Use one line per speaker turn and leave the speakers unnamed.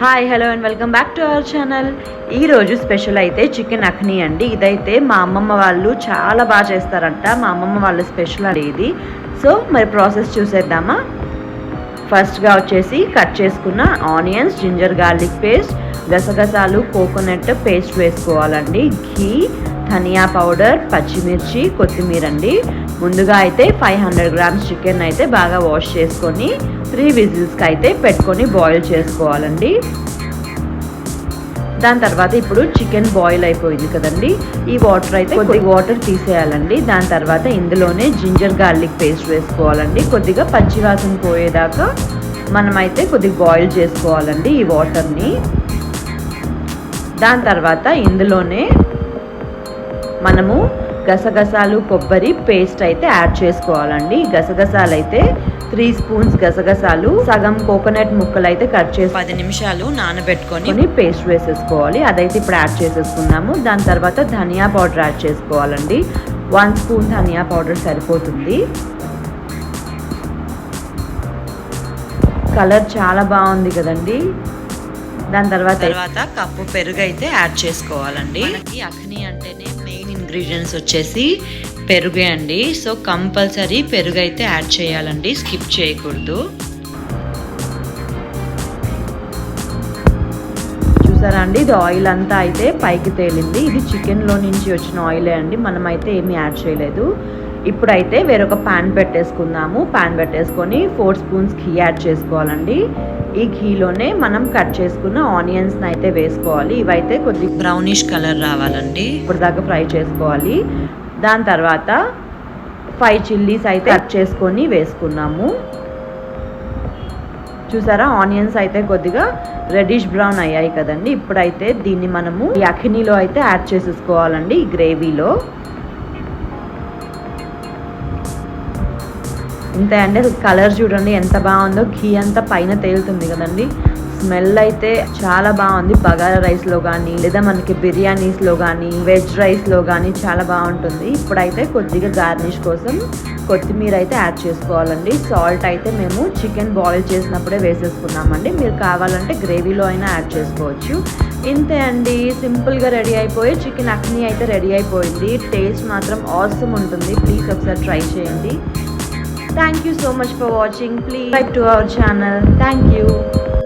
Hi hello and welcome back to our channel ఈ రోజు special అయితే చికెన్ అఖనీ అండి. ఇదైతే మా అమ్మమ్మ వాళ్ళు చాలా బాగా చేస్తారంట. మా అమ్మమ్మ వాళ్ళ స్పెషల్ అండి ఇది సో మరి ప్రాసెస్ చూసేద్దామా? ఫస్ట్గా వచ్చేసి కట్ చేసుకున్న ఆనియన్స్ జింజర్ గార్లిక్ పేస్ట్ గసగసాలు కోకోనట్ పేస్ట్ వేసుకోవాలండి. ఘీ ధనియా పౌడర్ పచ్చిమిర్చి కొత్తిమీర అండి ముందుగా అయితే ఫైవ్ హండ్రెడ్ గ్రామ్స్ చికెన్ అయితే బాగా వాష్ చేసుకొని త్రీ విజిల్స్కి అయితే పెట్టుకొని బాయిల్ చేసుకోవాలండి. దాని తర్వాత ఇప్పుడు చికెన్ బాయిల్ అయిపోయింది కదండి. ఈ వాటర్ అయితే కొద్ది వాటర్ తీసేయాలండి. దాని తర్వాత ఇందులోనే జింజర్ గార్లిక్ పేస్ట్ వేసుకోవాలండి. కొద్దిగా పచ్చివాసన పోయేదాకా మనమైతే కొద్దిగా బాయిల్ చేసుకోవాలండి ఈ వాటర్ని దాని తర్వాత ఇందులోనే మనము గసగసాలు కొబ్బరి పేస్ట్ అయితే యాడ్ చేసుకోవాలండి. గసగసాలు అయితే త్రీ స్పూన్స్ గసగసాలు సగం కోకోనట్ ముక్కలు అయితే కట్ చేసి పది నిమిషాలు నానబెట్టుకొని పేస్ట్ వేసేసుకోవాలి. అదైతే ఇప్పుడు యాడ్ చేసేసుకున్నాము. దాని తర్వాత ధనియా పౌడర్ యాడ్ చేసుకోవాలండి. వన్ స్పూన్ ధనియా పౌడర్ సరిపోతుంది. కలర్ చాలా బాగుంది కదండి. దాని తర్వాత తర్వాత కప్పు పెరుగు అయితే యాడ్ చేసుకోవాలండి. మనకి అఖని అంటేనే ఇంగ్రీడియంట్స్ వచ్చేసి పెరుగే అండి. సో కంపల్సరీ పెరుగు అయితే యాడ్ చేయాలండి. స్కిప్ చేయకూడదు. చూసారా అండి? ఇది ఆయిల్ అంతా అయితే పైకి తేలింది. ఇది చికెన్లో నుంచి వచ్చిన ఆయిలే అండి. మనమైతే ఏమీ యాడ్ చేయలేదు. ఇప్పుడైతే వేరొక ప్యాన్ పెట్టేసుకుందాము. ప్యాన్ పెట్టేసుకొని ఫోర్ స్పూన్స్ ఘీ యాడ్ చేసుకోవాలండి. ఈ ఘీలోనే మనం కట్ చేసుకున్న ఆనియన్స్ అయితే వేసుకోవాలి. ఇవైతే కొద్ది బ్రౌనిష్ కలర్ రావాలండి. ఇప్పుడు దాకా ఫ్రై చేసుకోవాలి. దాని తర్వాత ఫైవ్ చిల్లీస్ అయితే కట్ చేసుకొని వేసుకున్నాము. చూసారా? ఆనియన్స్ అయితే కొద్దిగా రెడిష్ బ్రౌన్ అయ్యాయి కదండి. ఇప్పుడైతే దీన్ని మనము ఈ అఖినీలో అయితే యాడ్ చేసేసుకోవాలండి ఈ గ్రేవీలో ఇంతే అండి అసలు కలర్ చూడండి ఎంత బాగుందో. ఘీ అంతా పైన తేలుతుంది కదండి. స్మెల్ అయితే చాలా బాగుంది. బగారా రైస్లో కానీ లేదా మనకి బిర్యానీస్లో కానీ వెజ్ రైస్లో కానీ చాలా బాగుంటుంది. ఇప్పుడైతే కొద్దిగా గార్నిష్ కోసం కొత్తిమీర అయితే యాడ్ చేసుకోవాలండి. సాల్ట్ అయితే మేము చికెన్ బాయిల్ చేసినప్పుడే వేసేసుకున్నామండి. మీరు కావాలంటే గ్రేవీలో అయినా యాడ్ చేసుకోవచ్చు. ఇంతే అండి. సింపుల్గా రెడీ అయిపోయి చికెన్ అక్ని అయితే రెడీ అయిపోయింది. టేస్ట్ మాత్రం ఆసమ్ ఉంటుంది. ప్లీజ్ ఒకసారి ట్రై చేయండి. Thank you so much for watching. Please subscribe to our channel. Thank you.